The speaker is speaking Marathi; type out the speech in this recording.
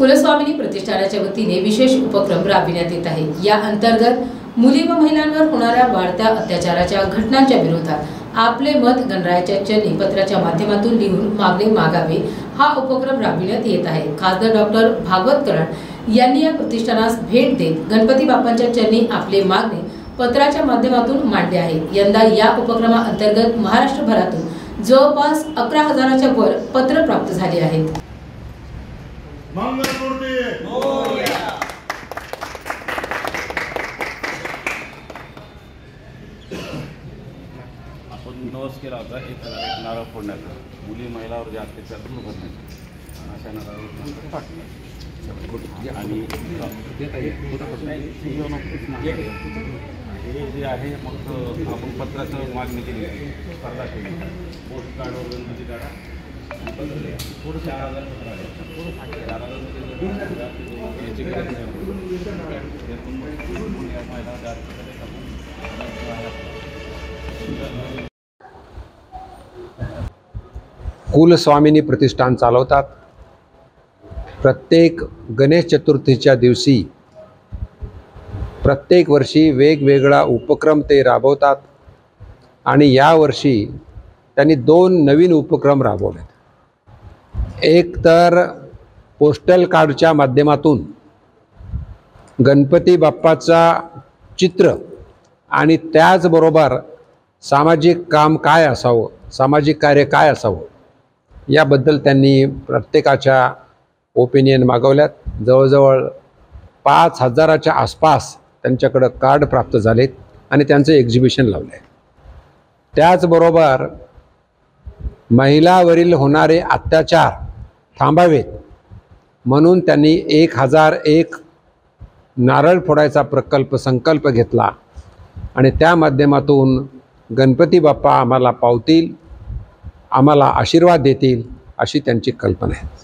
कुलस्वामिनी प्रतिष्ठानाच्या वतीने विशेष उपक्रम राबविण्यात येत आहे. या अंतर्गत मुली व महिलांवर होणाऱ्या वाढत्या अत्याचाराच्या घटनांच्या विरोधात आपले मत गणरायाच्या चरणी पत्राच्या माध्यमातून लिहून मागणे मागावे हा उपक्रम राबविण्यात येत आहे. खासदार डॉक्टर भागवत कराड यांनी या प्रतिष्ठानास भेट देत गणपती बाप्पांच्या चरणी आपले मागणे पत्राच्या माध्यमातून मांडले आहे. यंदा या उपक्रमाअंतर्गत महाराष्ट्रभरातून जवळपास अकरा हजाराच्या वर पत्र प्राप्त झाले आहेत. मंगलमूर्ती आपण नवस केला होता एक एक नारळ फोडण्याचा. मुली महिलावर जे अत्याचार दूर करण्याचा अशा नारळावर पाठवलं आणि हे जे आहे मग आपण पत्राचं मागणी केली. स्पर्धा केली. पोस्ट कार्डवर गणपती काढा. थोडं चार हजार चार हजार याची कुलस्वामिनी प्रतिष्ठान चालवतात. प्रत्येक गणेश चतुर्थीच्या दिवशी प्रत्येक वर्षी वेगवेगळा उपक्रम ते राबवतात आणि यावर्षी त्यांनी दोन नवीन उपक्रम राबवलेत. एक तर पोस्टल कार्डच्या माध्यमातून गणपती बाप्पाचा चित्र आणि त्याचबरोबर सामाजिक काम काय असावं सामाजिक कार्य काय असावं याबद्दल त्यांनी प्रत्येकाच्या ओपिनियन मागवल्यात. जवळजवळ पाच हजाराच्या आसपास त्यांच्याकडं कार्ड प्राप्त झालेत आणि त्यांचं एक्झिबिशन लावलं आहे त्याचबरोबर महिलावरील होणारे अत्याचार थांबावेत. म्हणून त्यांनी एक हजार एक नारळ फोडायचा प्रकल्प संकल्प घेतला. आणि त्या माध्यमातून गणपती बाप्पा आम्हाला पावतील आम्हाला आशीर्वाद देतील अशी त्यांची कल्पना आहे.